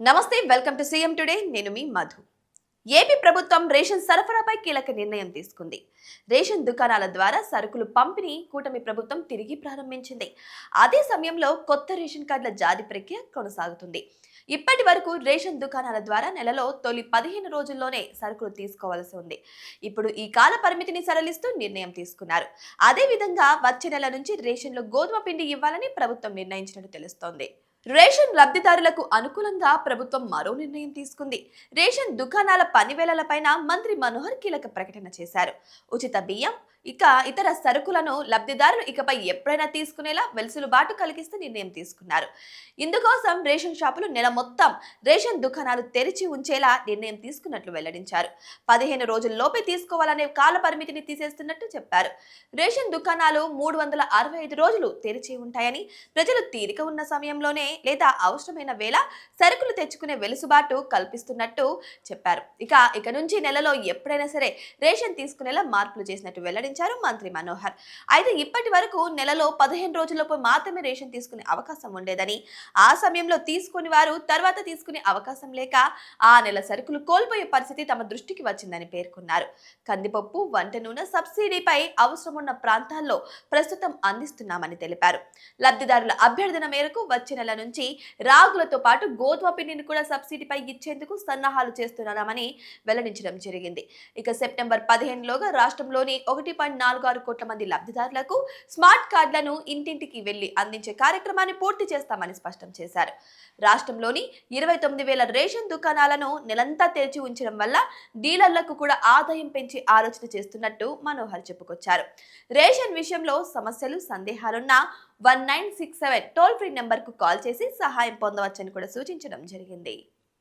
నమస్తే welcome to CM today. నేను మీ మధు. ఏపీ ప్రభుత్వం రేషన్ సరఫరాపై కీలక నిర్ణయం తీసుకుంది. రేషన్ దుకాణాల ద్వారా సరుకులు పంపిణీ కూటమి ప్రభుత్వం తిరిగి ప్రారంభించింది. అదే సమయంలో కొత్త రేషన్ కార్డుల జారీ ప్రక్రియ కొనసాగుతుంది. ఇప్పటి వరకు రేషన్ దుకాణాల ద్వారా నెలలో తొలి పదిహేను రోజుల్లోనే సరుకులు తీసుకోవాల్సి ఉంది. ఇప్పుడు ఈ కాల పరిమితిని సరళిస్తూ నిర్ణయం తీసుకున్నారు. అదే విధంగా వచ్చే నెల నుంచి రేషన్లో గోధుమ పిండి ఇవ్వాలని ప్రభుత్వం నిర్ణయించినట్టు తెలుస్తోంది. రేషన్ లబ్ధిదారులకు అనుకూలంగా ప్రభుత్వం మరో నిర్ణయం తీసుకుంది. రేషన్ దుకాణాల పనివేళలపైన మంత్రి మనోహర్ కీలక ప్రకటన చేశారు. ఉచిత బియ్యం ఇక ఇతర సరుకులను లబ్ధిదారులు ఇకపై ఎప్పుడైనా తీసుకునేలా వెలుసులుబాటు కలిగిస్తూ నిర్ణయం తీసుకున్నారు. ఇందుకోసం రేషన్ షాపులు నెల మొత్తం రేషన్ దుకాణాలు తెరిచి ఉంచేలా నిర్ణయం తీసుకున్నట్లు వెల్లడించారు. పదిహేను రోజుల్లోపే తీసుకోవాలనే కాల పరిమితిని తీసేస్తున్నట్టు చెప్పారు. రేషన్ దుకాణాలు మూడు వందల అరవై ఐదు రోజులు తెరిచి ఉంటాయని ప్రజలు తీరిక ఉన్న సమయంలోనే లేదా అవసరమైన వేళ సరుకులు తెచ్చుకునే వెలుసుబాటు కల్పిస్తున్నట్టు చెప్పారు. ఇక ఇక నుంచి నెలలో ఎప్పుడైనా సరే రేషన్ తీసుకునేలా మార్పులు చేసినట్టు వెల్లడించారు. మంత్రి మనోహర్. అయితే ఇప్పటి వరకు నెలలో పదిహేను రోజులపై మాత్రమే రేషన్ తీసుకునే అవకాశం ఉండేదని ఆ సమయంలో తీసుకుని వారు తర్వాత తీసుకునే అవకాశం లేక ఆ నెల సరుకులు కోల్పోయే పరిస్థితి తమ దృష్టికి వచ్చిందని పేర్కొన్నారు. కందిపప్పు వంట నూనె సబ్సిడీపై అవసరమున్న ప్రాంతాల్లో ప్రస్తుతం అందిస్తున్నామని తెలిపారు. లబ్ధిదారుల అభ్యర్థన మేరకు వచ్చే నెల నుంచి రాగులతో పాటు గోధుమ పిండిని కూడా సబ్సిడీపై ఇచ్చేందుకు సన్నాహాలు చేస్తున్నామని వెల్లడించడం జరిగింది. ఇక సెప్టెంబర్ పదిహేనులోగా రాష్ట్రంలోని ఒకటి పాయింట్ నాలుగు ఆరు కోట్ల మంది లబ్ధిదారులకు స్మార్ట్ కార్డులను ఇంటింటికి వెళ్ళి అందించే కార్యక్రమాన్ని పూర్తి చేస్తామని స్పష్టం చేశారు. రాష్ట్రంలోని ఇరవై తొమ్మిది వేల రేషన్ దుకాణాలను నెలంతా తెరిచి ఉంచడం వల్ల డీలర్లకు కూడా ఆదాయం పెంచి ఆలోచన చేస్తున్నట్టు మనోహర్ చెప్పుకొచ్చారు. రేషన్ విషయంలో సమస్యలు సందేహాలున్నా one nine six seven toll free నెంబర్కు కాల్ చేసి సహాయం పొందవచ్చని కూడా సూచించడం జరిగింది.